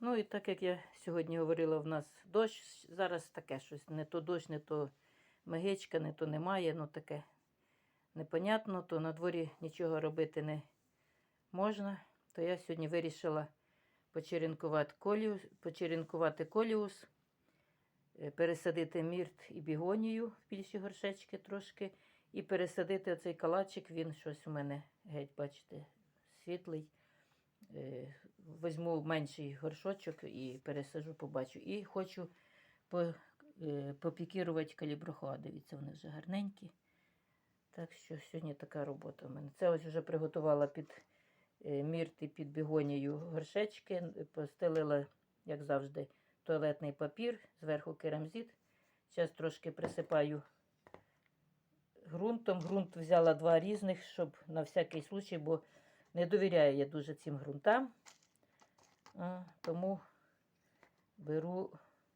Ну і так як я сьогодні говорила, в нас дощ, зараз таке щось. Не то дощ, не то мегичка, не то немає, ну таке непонятно, то на дворі нічого робити не можна. То я сьогодні вирішила почеренкувати коліус, почеренкувати коліус, е, пересадити мірт і бігонію в більші горшечки трошки, і пересадити оцей калачик, він щось у мене геть, бачите, світлий. Е, Візьму менший горшочок і пересажу, побачу. І хочу е, попікірувати каліброхоа. Дивіться, вони вже гарненькі. Так що сьогодні така робота у мене. Це ось вже приготувала під е, мірт і під бігонію горшечки. Постелила, як завжди, туалетний папір, зверху керамзит. Зараз трошки присипаю ґрунтом. Ґрунт взяла два різних, щоб на всякий случай, бо не довіряю я дуже цим ґрунтам. Тому беру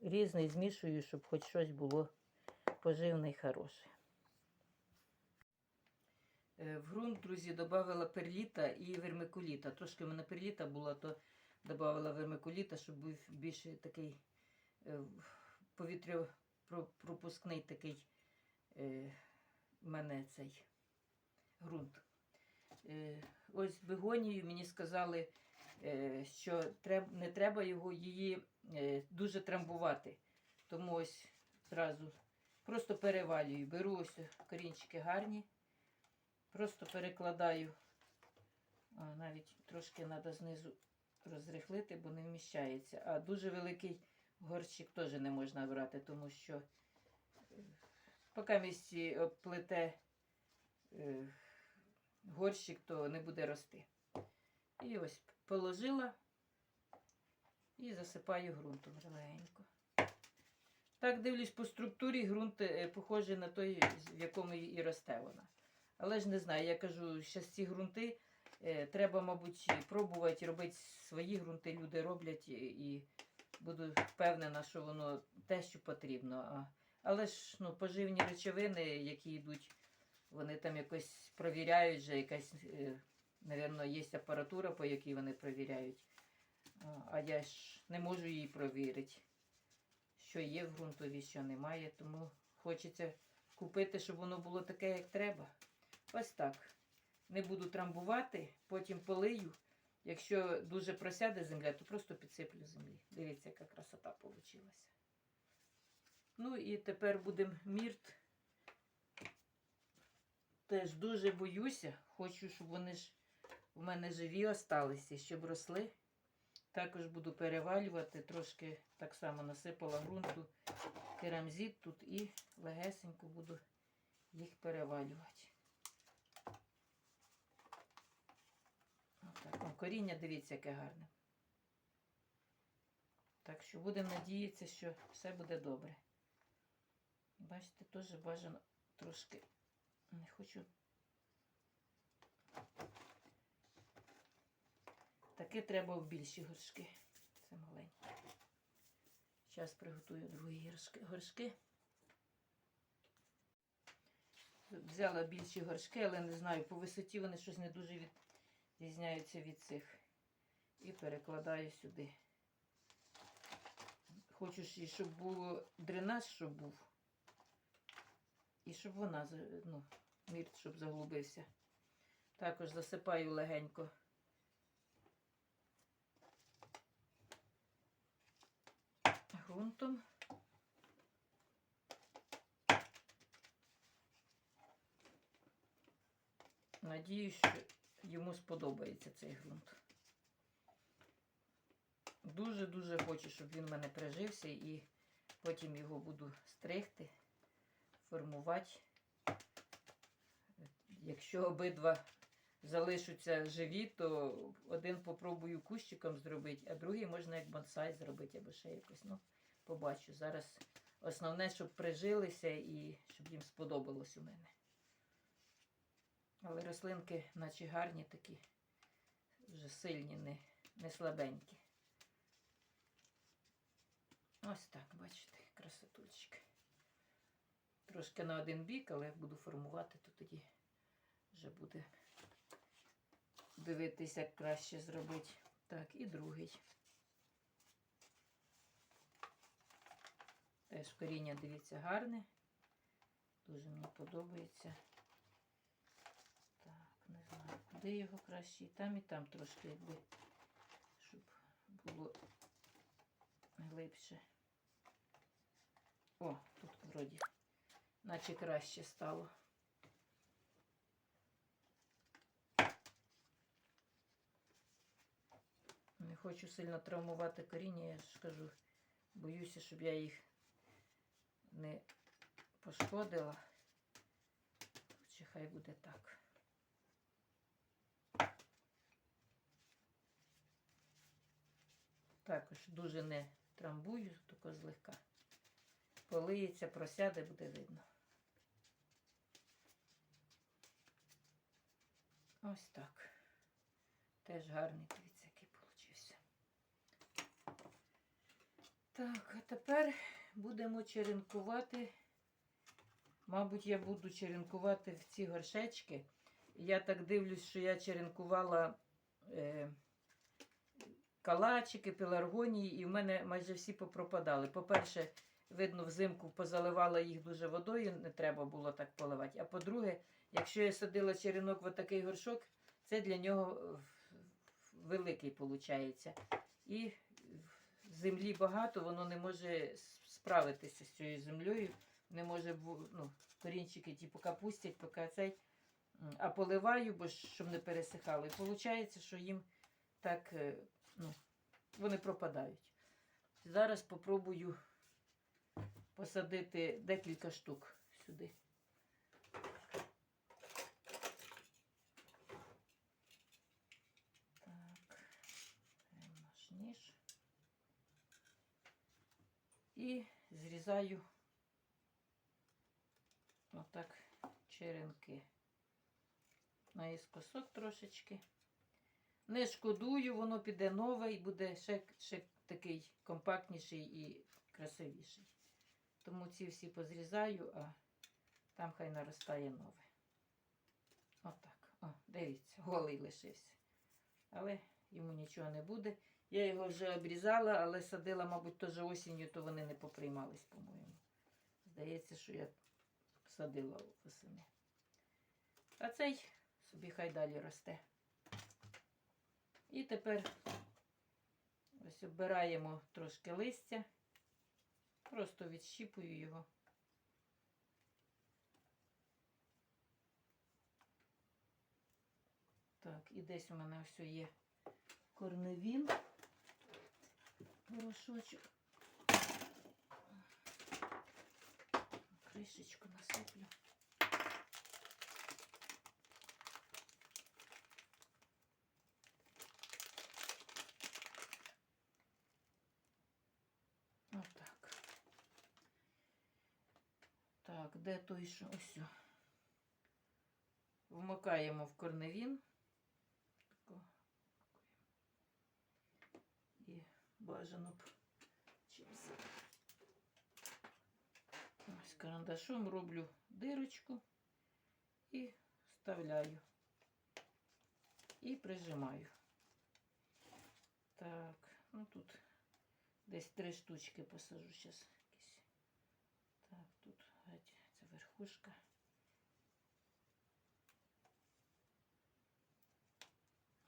різний, змішую, щоб хоч щось було поживне і хороше. Е, В ґрунт, друзі, додавала перліта і вермикуліта. Трошки в мене перліта була, то додавала вермикуліта, щоб був більше такий е, повітряпропускний такий е, в мене цей ґрунт. Е, Ось бегонію мені сказали, е, що не треба його її е, дуже трамбувати. Тому ось зразу просто перевалюю. Беру ось корінчики гарні, просто перекладаю. А, навіть трошки треба знизу розрихлити, бо не вміщається. А дуже великий горщик теж не можна брати, тому що поки місці обплете е, горщик, то не буде рости. І ось положила і засипаю ґрунтом легенько. Так дивлюсь по структурі, ґрунт е, похожий на той, в якому і росте вона. Але ж не знаю, я кажу, що ці ґрунти е, треба, мабуть, пробувати робити свої ґрунти, люди роблять і, буду впевнена, що воно те, що потрібно. Але ж ну, поживні речовини, які йдуть, вони там якось провіряють, вже якась, е, напевно, є апаратура, по якій вони провіряють. А я ж не можу її провірити, що є в ґрунтові, що немає. Тому хочеться купити, щоб воно було таке, як треба. Ось так. Не буду трамбувати, потім полию. Якщо дуже просяде земля, то просто підсиплю землі. Дивіться, яка красота вийшла. Ну і тепер будемо мірт. Теж дуже боюся. Хочу, щоб вони ж в мене живі осталися, щоб росли. Також буду перевалювати, трошки так само насипала ґрунту, керамзит тут і легесенько буду їх перевалювати. Отак. Коріння, дивіться, яке гарне. Так що будемо надіятися, що все буде добре. Бачите, теж бажано трошки не хочу. Таке треба в більші горшки. Це маленькі. Зараз приготую другі горшки. Взяла більші горшки, але не знаю, по висоті вони щось не дуже відрізняються від цих. І перекладаю сюди. Хочу, щоб було дренаж, щоб був. І щоб вона, ну, мірт, щоб заглубився. Також засипаю легенько. Грунтом. Надіюсь, що йому сподобається цей ґрунт. Дуже-дуже хочу, щоб він в мене прижився і потім його буду стригти, формувати. Якщо обидва залишаться живі, то один попробую кущиком зробити, а другий можна як бонсай зробити або ще якось. Ну, побачу. Зараз основне, щоб прижилися і щоб їм сподобалось у мене. Але рослинки, наче гарні такі, вже сильні, не, не слабенькі. Ось так, бачите, красотульчик трошки на один бік, але як буду формувати, то тоді вже буде дивитися, як краще зробити. Так, і другий. Теж коріння, дивіться, гарне. Дуже мені подобається. Так, не знаю, куди його краще. І там, і там трошки, якби, щоб було глибше. О, тут вроді наче краще стало. Не хочу сильно травмувати коріння, я ж кажу, боюся, щоб я їх не пошкодила. Чи хай буде так. Також дуже не трамбую, тільки злегка. Полиється, просяде, буде видно. Ось так. Теж гарний, дивіться, який получився. Так, а тепер будемо черенкувати. Мабуть, я буду черенкувати в ці горшечки. Я так дивлюсь, що я черенкувала е, калачики, пеларгонії, і в мене майже всі попропадали. По-перше, видно, взимку позаливала їх дуже водою, не треба було так поливати. А по-друге, якщо я садила черенок в такий горшок, це для нього е, великий виходить. І землі багато, воно не може справитися з цією землею. Не може ну, корінчики ті поки пустять, поки цей. А поливаю, бо щоб не пересихало. І виходить, що їм так е, ну, вони пропадають. Зараз попробую посадити декілька штук сюди. Так, наш ніж. І зрізаю отак черенки. Наїскосок трошечки. Не шкодую, воно піде нове і буде ще, ще такий компактніший і красивіший. Тому ці всі позрізаю, а там хай наростає нове. Отак. О, дивіться, голий лишився. Але йому нічого не буде. Я його вже обрізала, але садила, мабуть, теж осінню, то вони не поприймались, по-моєму. Здається, що я садила восени. А цей собі хай далі росте. І тепер ось обираємо трошки листя. Просто відщіпую його. Так, і десь у мене все є корневін. Порошочок. Кришечку насиплю. Отак. Так, де той що? Ось. Вмикаємо в корневін. І бажано б чимось. Ось карандашом роблю дирочку і вставляю. І прижимаю. Так, ну тут десь три штучки посажу зараз. Так, тут геть, це верхушка.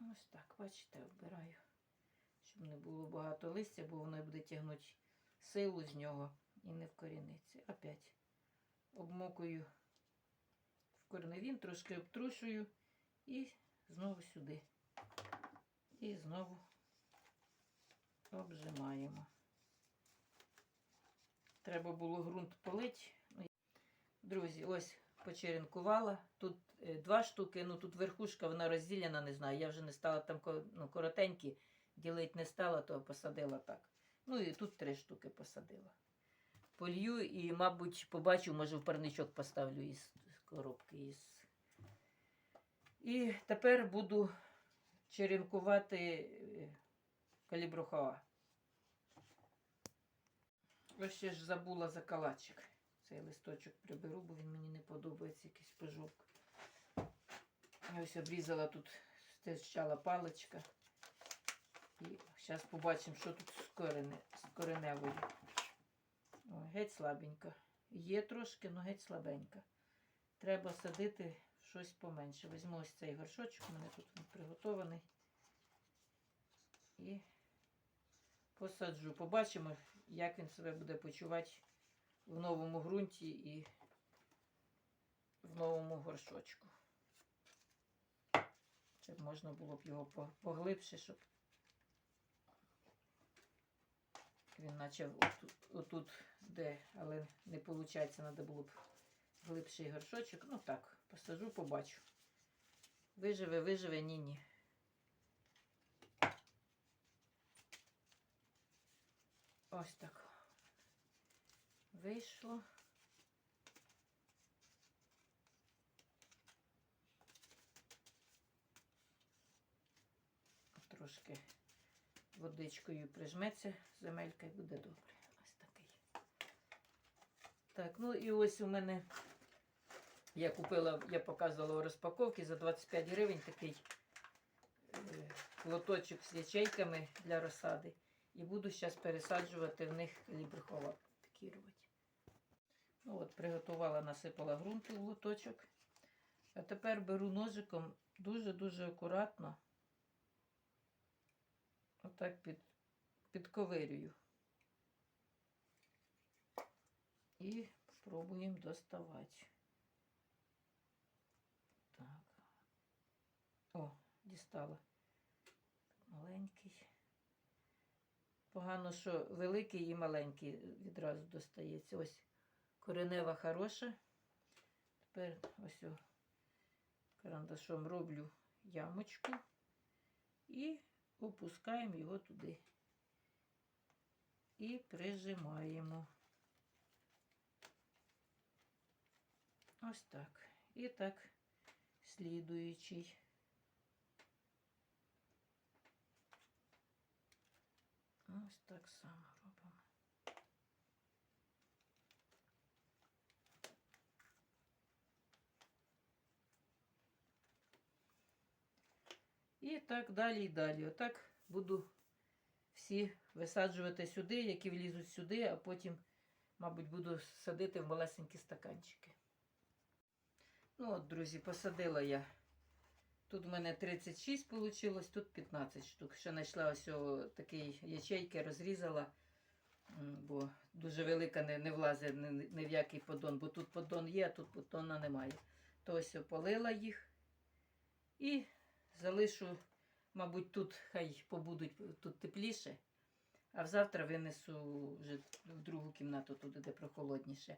Ось так, бачите, обираю, щоб не було багато листя, бо воно буде тягнути силу з нього і не вкоріниться. Опять обмокую в корневін, трошки обтрушую і знову сюди. І знову обжимаємо. Треба було ґрунт полити. Друзі, ось почеренкувала. Тут е, два штуки, ну тут верхушка, вона розділена, не знаю. Я вже не стала там ну, коротенькі, ділити не стала, то посадила так. Ну і тут три штуки посадила. Полью і, мабуть, побачу, може в парничок поставлю із коробки. Із... І тепер буду черенкувати е, калібрухова. Ось ще ж забула за калачик. Цей листочок приберу, бо він мені не подобається, якийсь пожовк. Я ось обрізала тут, стирчала паличка. І зараз побачимо, що тут з, корене, з кореневою. Ой, геть слабенька. Є трошки, але геть слабенька. Треба садити щось поменше. Візьму ось цей горшочок, у мене тут він приготований. І посаджу. Побачимо, як він себе буде почувати в новому ґрунті і в новому горшочку. Щоб можна було б його поглибше, щоб він почав отут, отут де, але не виходить, треба було б глибший горшочок. Ну так, посажу, побачу. Виживе, виживе, ні-ні. Ось так. Вийшло. Трошки водичкою прижметься земелька і буде добре. Ось такий. Так, ну і ось у мене я купила, я показувала у розпаковці за 25 гривень такий е, лоточок з ячейками для розсади. І буду зараз пересаджувати в них лібрехова пікірувати. Ну от, приготувала, насипала ґрунту в лоточок. А тепер беру ножиком дуже-дуже акуратно. Отак під, підковирюю. І спробуємо доставати. Так. О, дістала. Маленький. Погано, що великий і маленький відразу достається. Ось коренева хороша. Тепер ось карандашом роблю ямочку і опускаємо його туди. І прижимаємо. Ось так. І так слідуючий. Ось так само І так далі і далі. Отак буду всі висаджувати сюди, які влізуть сюди, а потім, мабуть, буду садити в малесенькі стаканчики. Ну от, друзі, посадила я. Тут в мене 36 вийшло, тут 15 штук. Ще знайшла ось такі ячейки, розрізала, бо дуже велика не, не влазить ні, в який поддон, бо тут поддон є, а тут поддона немає. То ось ополила їх і залишу, мабуть, тут хай побудуть тут тепліше, а завтра винесу вже в другу кімнату, туди, де прохолодніше.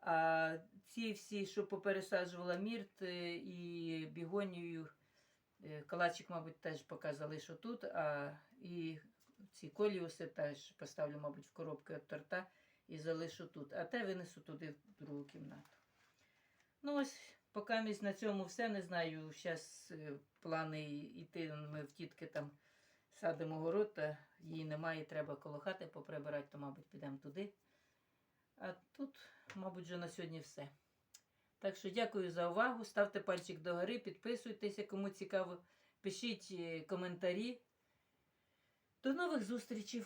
А ці всі, що попересаджувала мірт е, і бігонію, е, калачик, мабуть, теж поки залишу тут, а і ці коліуси теж поставлю, мабуть, в коробки від торта і залишу тут. А те винесу туди в другу кімнату. Ну ось, поки місь на цьому все, не знаю. Зараз плани йти. Ми в тітки там садимо город, та її немає, треба коло хати поприбирати, то, мабуть, підемо туди. А тут, мабуть, вже на сьогодні все. Так що дякую за увагу. Ставте пальчик догори, підписуйтеся, кому цікаво. Пишіть е, коментарі. До нових зустрічей!